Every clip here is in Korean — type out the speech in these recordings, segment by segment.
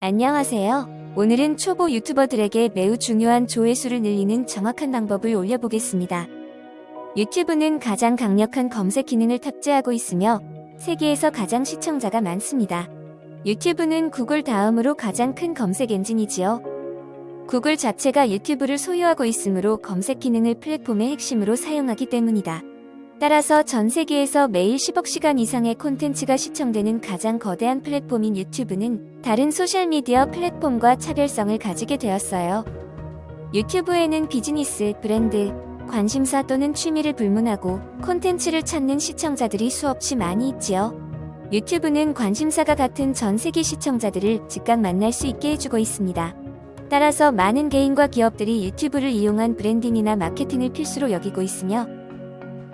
안녕하세요. 오늘은 초보 유튜버들에게 매우 중요한 조회수를 늘리는 정확한 방법을 올려보겠습니다. 유튜브는 가장 강력한 검색 기능을 탑재하고 있으며 세계에서 가장 시청자가 많습니다. 유튜브는 구글 다음으로 가장 큰 검색 엔진이지요. 구글 자체가 유튜브를 소유하고 있으므로 검색 기능을 플랫폼의 핵심으로 사용하기 때문이다. 따라서 전 세계에서 매일 10억 시간 이상의 콘텐츠가 시청되는 가장 거대한 플랫폼인 유튜브는 다른 소셜미디어 플랫폼과 차별성을 가지게 되었어요. 유튜브에는 비즈니스, 브랜드, 관심사 또는 취미를 불문하고 콘텐츠를 찾는 시청자들이 수없이 많이 있지요. 유튜브는 관심사가 같은 전 세계 시청자들을 즉각 만날 수 있게 해주고 있습니다. 따라서 많은 개인과 기업들이 유튜브를 이용한 브랜딩이나 마케팅을 필수로 여기고 있으며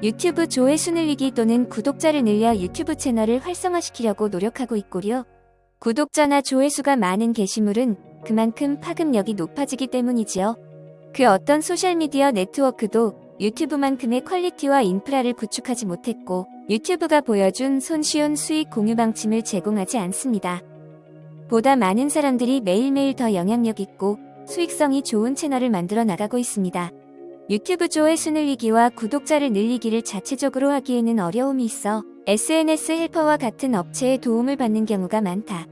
유튜브 조회수 늘리기 또는 구독자를 늘려 유튜브 채널을 활성화시키려고 노력하고 있고요. 구독자나 조회수가 많은 게시물은 그만큼 파급력이 높아지기 때문이지요. 그 어떤 소셜미디어 네트워크도 유튜브만큼의 퀄리티와 인프라를 구축하지 못했고 유튜브가 보여준 손쉬운 수익 공유 방침을 제공하지 않습니다. 보다 많은 사람들이 매일매일 더 영향력 있고 수익성이 좋은 채널을 만들어 나가고 있습니다. 유튜브 조회 수 늘리기와 구독자를 늘리기를 자체적으로 하기에는 어려움이 있어 SNS 헬퍼와 같은 업체의 도움을 받는 경우가 많다.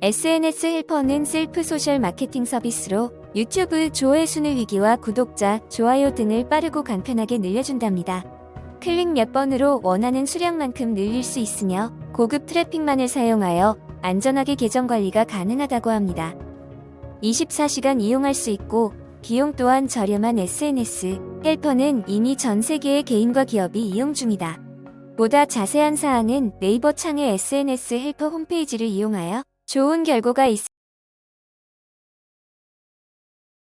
SNS 헬퍼는 셀프 소셜 마케팅 서비스로 유튜브 조회수 늘리기와 구독자, 좋아요 등을 빠르고 간편하게 늘려준답니다. 클릭 몇 번으로 원하는 수량만큼 늘릴 수 있으며 고급 트래픽만을 사용하여 안전하게 계정 관리가 가능하다고 합니다. 24시간 이용할 수 있고 비용 또한 저렴한 SNS 헬퍼는 이미 전 세계의 개인과 기업이 이용 중이다. 보다 자세한 사항은 네이버 창의 SNS 헬퍼 홈페이지를 이용하여 좋은 결과가 있